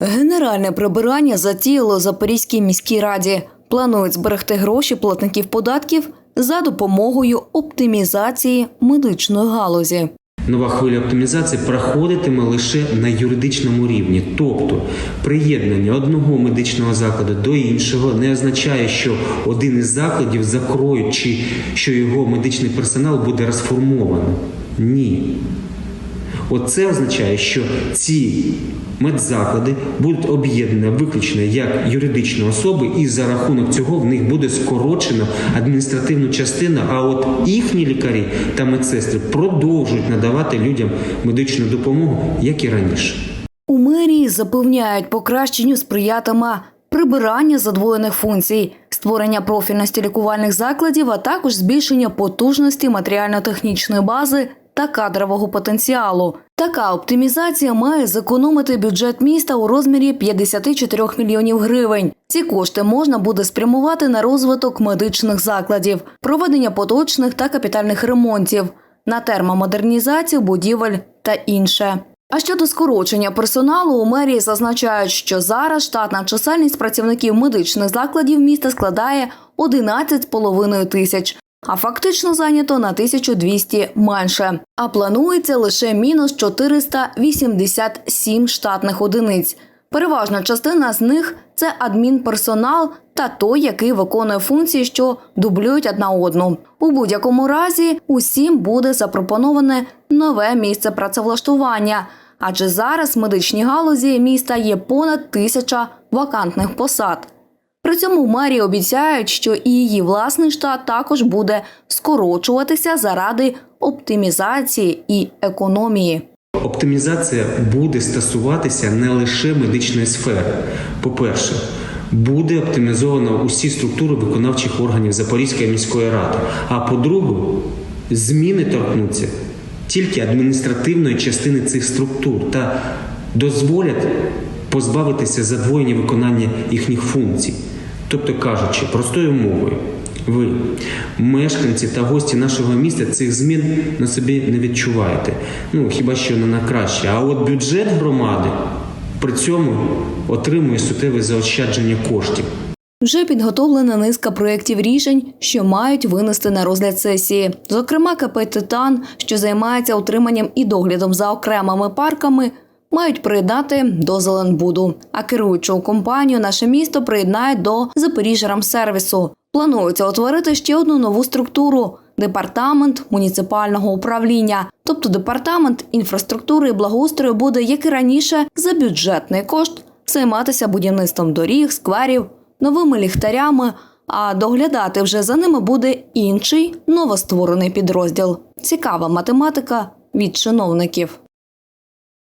Генеральне прибирання затіяло Запорізькій міській раді. Планують зберегти гроші платників податків за допомогою оптимізації медичної галузі. Нова хвиля оптимізації проходитиме лише на юридичному рівні, тобто приєднання одного медичного закладу до іншого не означає, що один із закладів закроють чи що його медичний персонал буде розформований. Ні. Оце означає, що ці медзаклади будуть об'єднані виключно як юридичні особи, і за рахунок цього в них буде скорочено адміністративну частину. А от їхні лікарі та медсестри продовжують надавати людям медичну допомогу, як і раніше. У мерії запевняють, покращенню сприятиме прибирання задвоєних функцій, створення профільності лікувальних закладів, а також збільшення потужності матеріально-технічної бази та кадрового потенціалу. Така оптимізація має зекономити бюджет міста у розмірі 54 мільйонів гривень. Ці кошти можна буде спрямувати на розвиток медичних закладів, проведення поточних та капітальних ремонтів, на термомодернізацію будівель та інше. А щодо скорочення персоналу у мерії зазначають, що зараз штатна чисельність працівників медичних закладів міста складає 11,5 тисяч, а фактично зайнято на 1200 менше. А планується лише мінус 487 штатних одиниць. Переважна частина з них це адмінперсонал та той, який виконує функції, що дублюють одна одну. У будь-якому разі усім буде запропоноване нове місце працевлаштування, адже зараз в медичній галузі міста є понад тисяча вакантних посад. При цьому мерії обіцяють, що і її власний штат також буде скорочуватися заради оптимізації і економії. Оптимізація буде стосуватися не лише медичної сфери. По-перше, буде оптимізовано усі структури виконавчих органів Запорізької міської ради. А по-друге, зміни торкнуться тільки адміністративної частини цих структур та дозволять позбавитися задвоєння виконання їхніх функцій. Тобто кажучи, простою мовою, ви, мешканці та гості нашого міста, цих змін на собі не відчуваєте. Ну хіба що не на краще. А от бюджет громади при цьому отримує суттєве заощадження коштів. Вже підготовлена низка проєктів рішень, що мають винести на розгляд сесії. Зокрема, КП «Титан», що займається утриманням і доглядом за окремими парками, мають приєднати до Зеленбуду. А керуючу компанію наше місто приєднає до Запоріжжя-Рамсервісу. Планується утворити ще одну нову структуру департамент муніципального управління. Тобто департамент інфраструктури і благоустрою буде, як і раніше, за бюджетний кошт займатися будівництвом доріг, скверів, новими ліхтарями. А доглядати вже за ними буде інший новостворений підрозділ. Цікава математика від чиновників.